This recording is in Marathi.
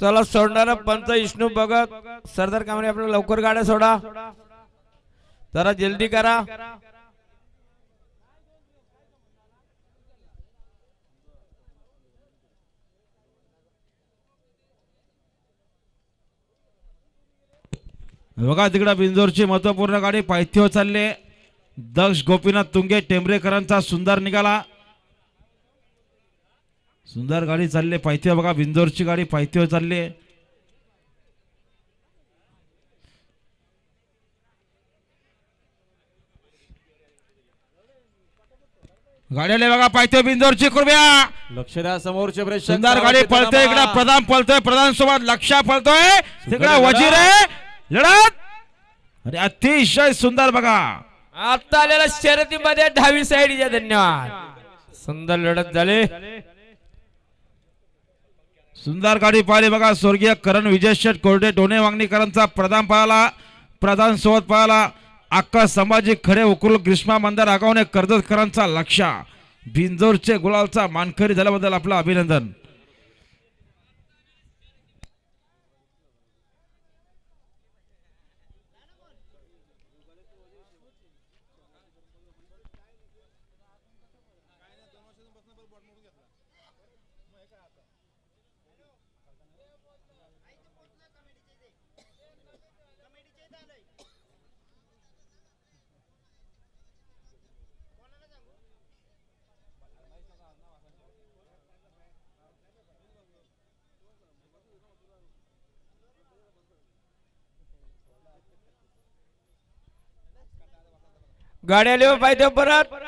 चला सोडणारा पंच विष्णू भगत सरदार कामरे आपल्याला लवकर गाड्या सोडा. जरा जल्दी करा. बघा तिकडं बिंजोरची महत्त्वपूर्ण गाडी पायथ्यावर चालले. दक्ष गोपीनाथ तुंगे टेंबरेकरांचा सुंदर निघाला. सुंदर गाडी चालली. पायथ्यावर बघा बिंजोरची गाडी पायथ्यावर चालली. गाड्याला बघा पायथ्यावर बिंजोरची कृपया. लक्ष द्या समोरचे सुंदर गाडी पळतोय. इकडे. प्रधान पळतोय प्रधान सोबत लक्षा पळतोय. तिकडे. वजीर आहे. लढत? अरे अतिशय सुंदर बघा. आता आलेल्या शर्यतीमध्ये दहावी साईडच्या धन्यवाद. सुंदर लढत झाले. सुंदर गाडी पाहिली बघा. स्वर्गीय करण विजय शेठ कोरडे डोणे वांगणीकरांचा प्रधान पाहिला. प्रधान सोबत पाहिला. अक्का संभाजी खडे उकरुल ग्रीष्मा मंदार आगावणे कर्जतकरांचा लक्षा भिंजोरचे गुलालचा मानकरी झाल्याबद्दल आपलं अभिनंदन. गाड्या लिव पाहिजे परत.